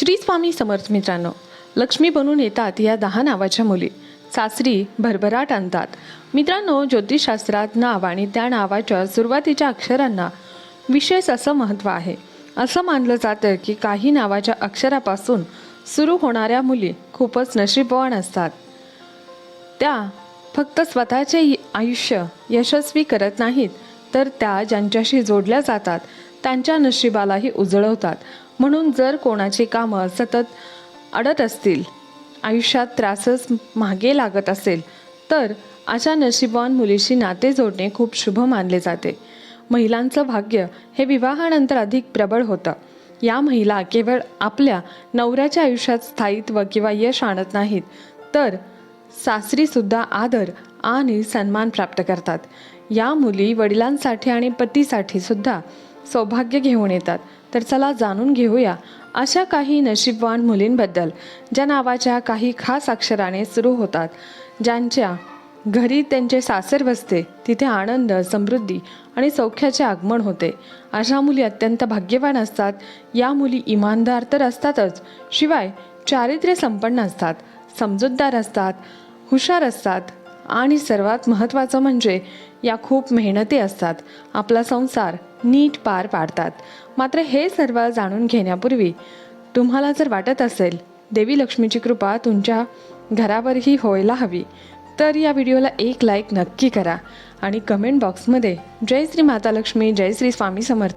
श्री स्वामी समर्थ मित्रांनो लक्ष्मी बनून येतात या दहा नावाच्या मुली. सासरी भरभराट आणतात. मित्रांनो ज्योतिषशास्त्रात नाव आणि त्या नावाच्या सुरुवातीच्या अक्षरांना विशेष असं महत्त्व आहे. असं मानलं जातं की काही नावाच्या अक्षरापासून सुरू होणाऱ्या मुली खूपच नशीबवान असतात. त्या फक्त स्वतःचे आयुष्य यशस्वी करत नाहीत तर त्या ज्यांच्याशी जोडल्या जातात त्यांच्या नशिबालाही उजळवतात. म्हणून जर कोणाची कामं सतत अडत असतील आयुष्यात त्रासच मागे लागत असेल तर अशा नशिबवान मुलीशी नाते जोडणे खूप शुभ मानले जाते. महिलांचं भाग्य हे विवाहानंतर अधिक प्रबळ होतं. या महिला केवळ आपल्या नवऱ्याच्या आयुष्यात स्थायित्व किंवा यश आणत नाहीत तर सासरीसुद्धा आदर आणि सन्मान प्राप्त करतात. या मुली वडिलांसाठी आणि पतीसाठी सुद्धा सौभाग्य घेऊन येतात. तर चला जाणून घेऊया अशा काही नशीबवान मुलींबद्दल ज्या नावाच्या काही खास अक्षराने सुरू होतात ज्यांच्या घरी त्यांचे सासर बसते तिथे आनंद समृद्धी आणि सौख्याचे आगमन होते. अशा मुली अत्यंत भाग्यवान असतात. या मुली इमानदार तर असतातच शिवाय चारित्र्य संपन्न असतात समजूतदार असतात हुशार असतात आणि सर्वात महत्त्वाचं म्हणजे या खूप मेहनती असतात. आपला संसार नीट पार पाडतात. मात्र हे सर्व जाणून घेण्यापूर्वी तुम्हाला जर वाटत असेल देवी लक्ष्मीची कृपा तुमच्या घरावरही व्हायला हवी तर या व्हिडिओला एक लाईक नक्की करा आणि कमेंट बॉक्समध्ये जय श्री माता लक्ष्मी जय श्री स्वामी समर्थ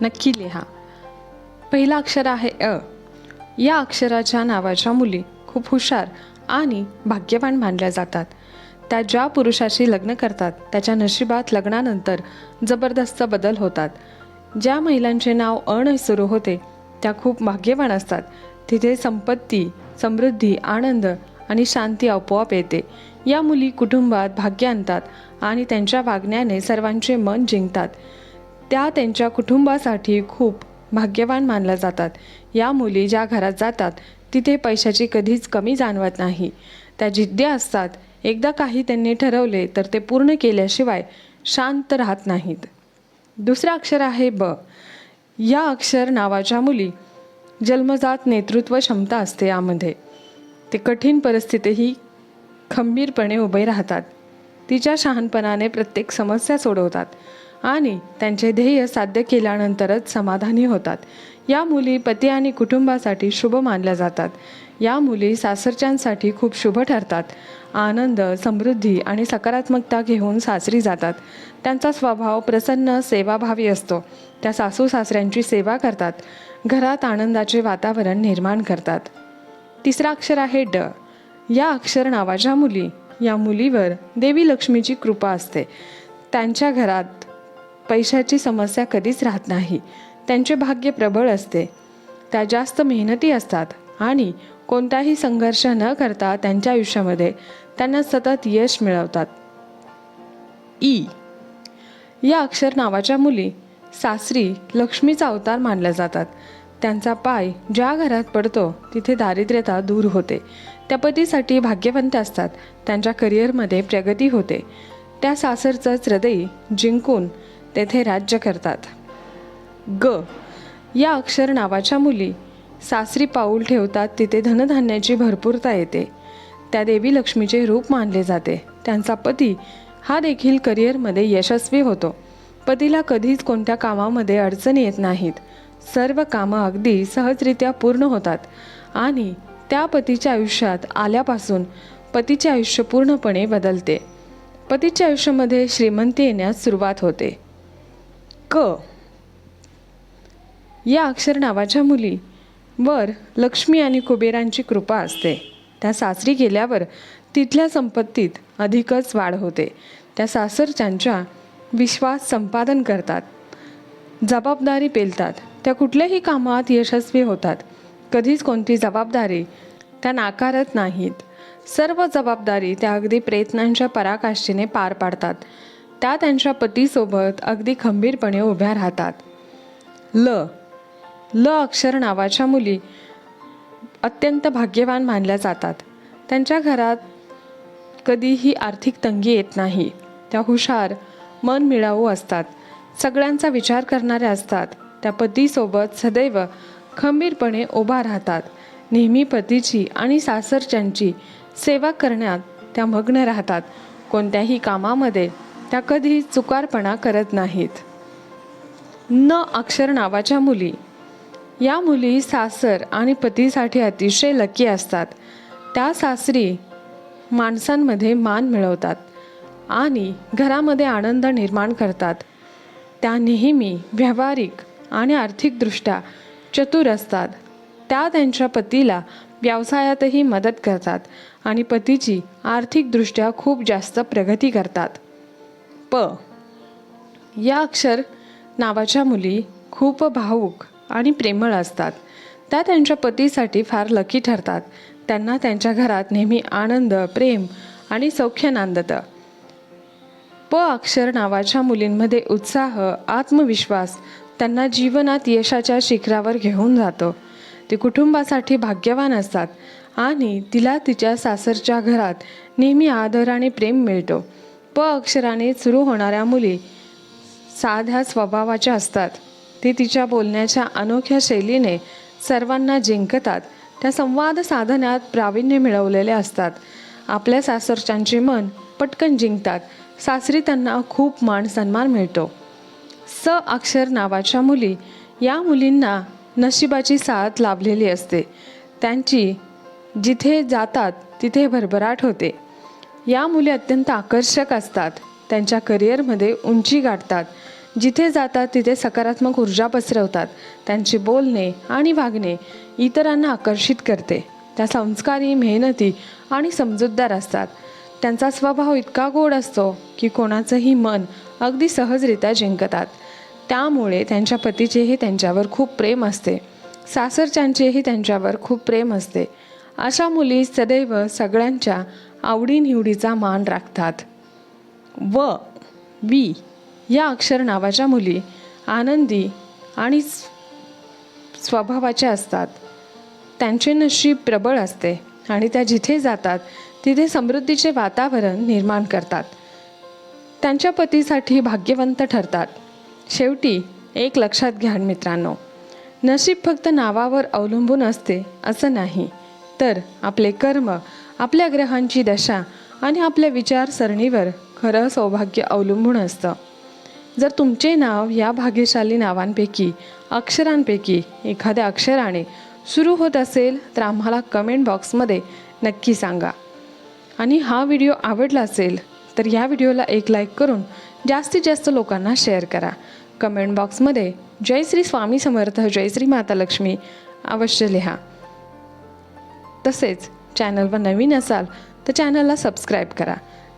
नक्की लिहा. पहिला अक्षर आहे अ. या अक्षराच्या नावाच्या मुली खूप हुशार आणि भाग्यवान मानल्या जातात. त्या ज्या पुरुषाशी लग्न करतात त्याच्या नशिबात लग्नानंतर जबरदस्त बदल होतात. ज्या महिलांचे नाव अण सुरू होते त्या खूप भाग्यवान असतात. तिथे संपत्ती समृद्धी आनंद आणि शांती आपोआप येते. या मुली कुटुंबात भाग्य आणतात आणि त्यांच्या वागण्याने सर्वांचे मन जिंकतात. त्या त्यांच्या कुटुंबासाठी खूप भाग्यवान मानल्या जातात. या मुली ज्या घरात जातात तिथे पैशाची कधीच कमी जाणवत नाही. त्या जिद्दी असतात. एकदा काही त्यांनी ठरवले तर ते पूर्ण केल्याशिवाय शांत राहत नाहीत. दुसरं अक्षर आहे ब. या अक्षर नावाच्या मुली. जन्मजात नेतृत्व क्षमता असते यामध्ये. ते कठीण परिस्थितीही खंबीरपणे उभे राहतात. तिच्या शहाणपणाने प्रत्येक समस्या सोडवतात आणि त्यांचे ध्येय साध्य केल्यानंतरच समाधानी होतात. या मुली पती आणि कुटुंबासाठी शुभ मानल्या जातात. या मुली सासरच्यांसाठी खूप शुभ ठरतात. आनंद समृद्धी आणि सकारात्मकता घेऊन सासरी जातात. त्यांचा स्वभाव प्रसन्न सेवाभावी असतो. त्या सासू सासऱ्यांची सेवा करतात. घरात आनंदाचे वातावरण निर्माण करतात. तिसरा अक्षर आहे ड. या अक्षर नावाच्या मुली. या मुलीवर देवी लक्ष्मीची कृपा असते. त्यांच्या घरात पैशाची समस्या कधीच राहत नाही. त्यांचे भाग्य प्रबळ असते. त्या जास्त मेहनती असतात आणि कोणताही संघर्ष न करता त्यांच्या आयुष्यामध्ये त्यांना सतत यश मिळवतात. ई. या अक्षर नावाच्या मुली सासरी लक्ष्मीचा अवतार मानल्या जातात. त्यांचा पाय ज्या घरात पडतो तिथे दारिद्र्यता दूर होते. त्या पतीसाठी भाग्यवंत असतात. त्यांच्या करिअरमध्ये प्रगती होते. त्या सासरचंच हृदय जिंकून तेथे राज्य करतात. ग. या अक्षर नावाच्या मुली सासरी पाऊल ठेवतात तिथे धनधान्याची भरपूरता येते. त्या देवी लक्ष्मीचे रूप मानले जाते. त्यांचा पती हा देखील करिअरमध्ये यशस्वी होतो. पतीला कधीच कोणत्या कामामध्ये अडचणी येत नाहीत. सर्व कामं अगदी सहजरित्या पूर्ण होतात आणि त्या पतीच्या आयुष्यात आल्यापासून पतीचे आयुष्य पूर्णपणे बदलते. पतीच्या आयुष्यामध्ये श्रीमंती येण्यास सुरुवात होते. क. या अक्षर नावाच्या मुली वर लक्ष्मी आणि कुबेरांची कृपा असते. त्या सासरी गेल्यावर तिथल्या संपत्तीत अधिकच वाढ होते. त्या सासरच्यांच्या विश्वास संपादन करतात. जबाबदारी पेलतात. त्या कुठल्याही कामात यशस्वी होतात. कधीच कोणती जबाबदारी त्या नाकारत नाहीत. सर्व जबाबदारी त्या अगदी प्रयत्नांच्या पराकाष्ठेने पार पाडतात. त्या त्यांच्या पतीसोबत अगदी खंबीरपणे उभ्या राहतात. ल. ल अक्षर नावाच्या मुली अत्यंत भाग्यवान मानल्या जातात. त्यांच्या घरात कधीही आर्थिक तंगी येत नाही. त्या हुशार मन मिळावू असतात. सगळ्यांचा विचार करणाऱ्या असतात. त्या पतीसोबत सदैव खंबीरपणे उभा राहतात. नेहमी पतीची आणि सासरच्यांची सेवा करण्यात त्या मग्न राहतात. कोणत्याही कामामध्ये त्या कधी चुकारपणा करत नाहीत. न अक्षर नावाच्या मुली या मुली सासर आणि पतीसाठी अतिशय लकी असतात. त्या सासरी माणसांमध्ये मान मिळवतात आणि घरामध्ये आनंद निर्माण करतात. त्या नेहमी व्यावहारिक आणि आर्थिकदृष्ट्या चतुर असतात. त्या त्यांच्या पतीला व्यवसायातही मदत करतात आणि पतीची आर्थिकदृष्ट्या खूप जास्त प्रगती करतात. प. या अक्षर नावाच्या मुली खूप भावूक आणि प्रेमळ असतात. त्या त्यांच्या पतीसाठी फार लकी ठरतात. त्यांना त्यांच्या घरात नेहमी आनंद प्रेम आणि सौख्य नांदतं. प अक्षर नावाच्या मुलींमध्ये उत्साह आत्मविश्वास त्यांना जीवनात यशाच्या शिखरावर घेऊन जातो. ती कुटुंबासाठी भाग्यवान असतात आणि तिला तिच्या सासरच्या घरात नेहमी आदर आणि प्रेम मिळतो. प अक्षराने सुरू होणाऱ्या मुली साध्या स्वभावाच्या असतात. ती तिच्या बोलण्याच्या अनोख्या शैलीने सर्वांना जिंकतात. त्या संवाद साधण्यात प्रावीण्य मिळवलेले असतात. आपल्या सासरच्यांचे मन पटकन जिंकतात. सासरी त्यांना खूप मान सन्मान मिळतो. स. अक्षर नावाच्या मुली या मुलींना नशिबाची साथ लाभलेली असते. त्यांची जिथे जातात तिथे भरभराट होते. या मुली अत्यंत आकर्षक असतात. त्यांच्या करिअरमध्ये उंची गाठतात. जिथे जातात तिथे सकारात्मक ऊर्जा पसरवतात. त्यांचे बोलणे आणि वागणे इतरांना आकर्षित करते. त्या संस्कारी मेहनती आणि समजूतदार असतात. त्यांचा स्वभाव इतका गोड असतो की कोणाचंही मन अगदी सहजरित्या जिंकतात. त्यामुळे त्यांच्या पतीचेही त्यांच्यावर खूप प्रेम असते. सासरच्यांचेही त्यांच्यावर खूप प्रेम असते. अशा मुली सदैव सगळ्यांच्या आवडीनिवडीचा मान राखतात. व वी या अक्षर नावाच्या मुली आनंदी आणि स्वभावाच्या असतात. त्यांचे नशीब प्रबळ असते आणि त्या जिथे जातात तिथे समृद्धीचे वातावरण निर्माण करतात. त्यांच्या पतीसाठी भाग्यवंत ठरतात. शेवटी एक लक्षात घ्या मित्रांनो नशीब फक्त नावावर अवलंबून असते असं नाही तर आपले कर्म आपल्या ग्रहांची दशा आणि आपल्या विचारसरणीवर खरं सौभाग्य अवलंबून असतं. जर तुमचे नाव या भाग्यशाली नावांपैकी अक्षरांपैकी एखाद्या अक्षराने सुरू होत असेल तर आम्हाला कमेंट बॉक्समध्ये नक्की सांगा. आणि हा व्हिडिओ आवडला असेल तर या व्हिडिओला एक लाईक करून जास्तीत जास्त लोकांना शेअर करा. कमेंट बॉक्समध्ये जय श्री स्वामी समर्थ जय श्री माता लक्ष्मी अवश्य लिहा. तसेच चॅनलवर नवीन असाल तर चॅनलला सबस्क्राईब करा.